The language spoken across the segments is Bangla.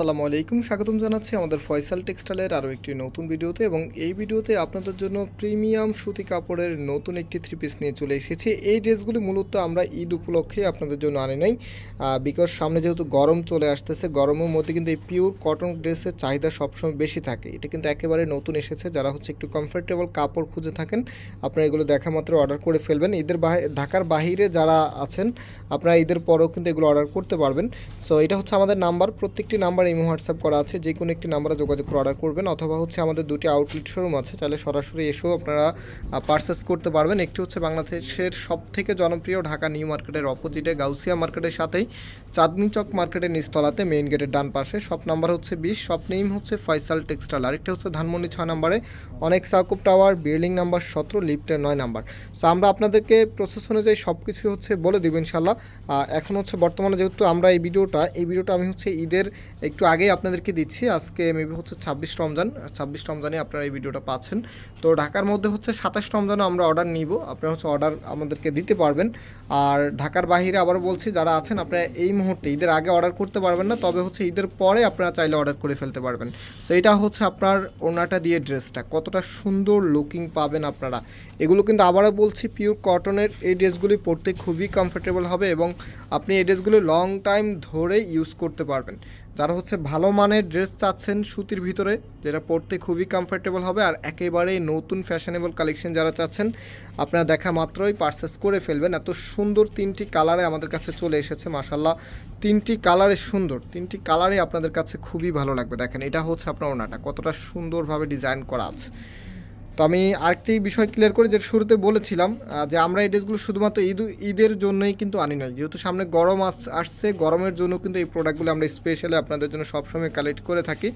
আসসালামু আলাইকুম, স্বাগতম জানাচ্ছি আমাদের ফয়সাল টেক্সটাইলের আরও একটি নতুন ভিডিওতে এবং এই ভিডিওতে আপনাদের জন্য প্রিমিয়াম সুতি কাপড়ের নতুন একটি থ্রি পিস নিয়ে চলে এসেছি। এই ড্রেসগুলি মূলত আমরা ঈদ উপলক্ষে আপনাদের জন্য আনি নাই বিকজ সামনে যেহেতু গরম চলে আসতেছে, গরমের মধ্যে কিন্তু এই পিওর কটন ড্রেসের চাহিদা সবসময় বেশি থাকে। এটা কিন্তু একেবারে নতুন এসেছে, যারা হচ্ছে একটু কমফোর্টেবল কাপড় খুঁজে থাকেন, আপনারা এগুলো দেখা মাত্র অর্ডার করে ফেলবেন। ঈদের ঢাকার বাহিরে যারা আছেন, আপনারা ঈদের পরেও কিন্তু এগুলো অর্ডার করতে পারবেন। সো এটা হচ্ছে আমাদের নাম্বার প্রত্যেকটি নাম্বার ইমো হোয়াটসঅ্যাপ করা আছে, যে কোনো একটি নাম্বারে যোগাযোগ করে অর্ডার করবেন অথবা হচ্ছে আমাদের দুটি আউটলেট শোরুম আছে তাহলে সরাসরি এসেও আপনারা পারচেস করতে পারবেন। একটি হচ্ছে বাংলাদেশের সব থেকে জনপ্রিয় ঢাকা নিউ মার্কেটের অপোজিটে গাউসিয়া মার্কেটের সাথেই চাঁদনি চক মার্কেটের নিচতলাতে মেইন গেটের ডান পাশে শপ নাম্বার হচ্ছে বিশ শপ নেম হচ্ছে ফয়সাল টেক্সটাইল আরেকটি হচ্ছে ধানমন্ডি ছয় নাম্বারে অনেক সাকুব টাওয়ার বিল্ডিং নাম্বার সতেরো লিফটের নয় নাম্বার সো আমরা আপনাদেরকে প্রসেস অনুযায়ী সব কিছু হচ্ছে বলে দেবো ইনশাল্লাহ এখন হচ্ছে বর্তমানে যেহেতু আমরা এই ভিডিওটা এই ভিডিওটা আমি হচ্ছে ঈদের একটু আগেই আপনাদেরকে দিচ্ছি। আজকে মেবি হচ্ছে ছাব্বিশ রমজান। ছাব্বিশ রমজানে আপনারা এই ভিডিওটা পাচ্ছেন। তো ঢাকার মধ্যে হচ্ছে সাতাশ রমজানে আমরা অর্ডার নিব। আপনারা হচ্ছে অর্ডার আমাদেরকে দিতে পারবেন। আর ঢাকার বাইরে আবার বলছি, যারা আছেন আপনারা এই মুহূর্তে ঈদের আগে অর্ডার করতে পারবেন না। তবে হচ্ছে ঈদের পরে আপনারা চাইলে অর্ডার করে ফেলতে পারবেন। সো এটা হচ্ছে আপনার ওনাটা দিয়ে ড্রেসটা। কতটা সুন্দর লুকিং পাবেন আপনারা। এগুলো কিন্তু আবারও বলছি পিওর কটনের এই ড্রেসগুলি পরতে খুবই কমফোর্টেবল হবে এবং আপনি এই ড্রেসগুলো লং টাইম ধরে ইউজ করতে পারবেন। যারা হচ্ছে ভালো মানের ড্রেস চাচ্ছেন সুতির ভিতরে, যেটা পরতে খুবই কমফোর্টেবল হবে। আর একেবারেই নতুন ফ্যাশনেবল কালেকশন যারা চাচ্ছেন, আপনারা দেখা মাত্রই পারচেস করে ফেলবেন। এত সুন্দর তিনটি কালারে আমাদের কাছে চলে এসেছে মাসাল্লাহ তিনটি কালারে সুন্দর, তিনটি কালারে আপনাদের কাছে খুবই ভালো লাগবে। দেখেন, এটা হচ্ছে আপনার ওনাটা কতটা সুন্দরভাবে ডিজাইন করা আছে। তো আমি আরেকটি বিষয় ক্লিয়ার করে যে শুরুতে বলেছিলাম যে আমরা এই ড্রেসগুলো শুধুমাত্র ঈদ, ঈদের জন্যই কিন্তু আনি না যেহেতু সামনে গরম আস- আসছে, গরমের জন্য কিন্তু এই প্রোডাক্টগুলো আমরা স্পেশালি আপনাদের জন্য সবসময় কালেক্ট করে থাকি।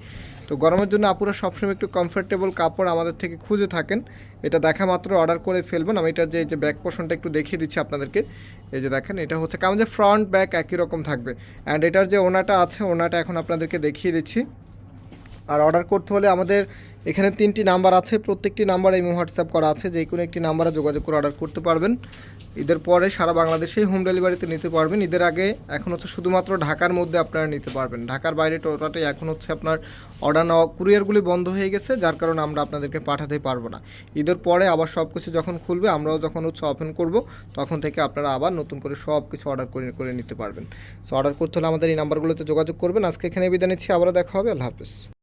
তো গরমের জন্য আপুরা সবসময় একটু কমফোর্টেবল কাপড় আমাদের থেকে খুঁজে থাকেন। এটা দেখা মাত্র অর্ডার করে ফেলবেন। আমি এটা যে এই যে ব্যাক পোর্শনটা একটু দেখিয়ে দিচ্ছি আপনাদেরকে। এই যে দেখেন, এটা হচ্ছে কারণ যে ফ্রন্ট ব্যাক একই রকম থাকবে। অ্যান্ড এটার যে ওনাটা আছে, ওনাটা এখন আপনাদেরকে দেখিয়ে দিচ্ছি। আর অর্ডার করতে হলে আমাদের এখানে তিনটি নাম্বার আছে, প্রত্যেকটি নাম্বারে ইমো হোয়াটসঅ্যাপ করা আছে, যে কোনো একটি নাম্বারে যোগাযোগ করে অর্ডার করতে পারবেন। ঈদের পরে সারা বাংলাদেশেই হোম ডেলিভারিতে নিতে পারবেন। ঈদের আগে এখন হচ্ছে শুধুমাত্র ঢাকার মধ্যে আপনারা নিতে পারবেন। ঢাকার বাইরে টোটালটাই এখন হচ্ছে আপনার অর্ডার নেওয়া কুরিয়ারগুলি বন্ধ হয়ে গেছে, যার কারণে আমরা আপনাদেরকে পাঠাতে পারব না। ঈদের পরে আবার সব কিছু যখন খুলবে, আমরাও যখন হচ্ছে ওপেন করব, তখন থেকে আপনারা আবার নতুন করে সব কিছু অর্ডার করে করে নিতে পারবেন। সো অর্ডার করতে হলে আমাদের এই নাম্বারগুলোতে যোগাযোগ করবেন। আজকে এখানে বিদায় নিচ্ছি, আবারও দেখা হবে। আল্লাহ হাফিজ।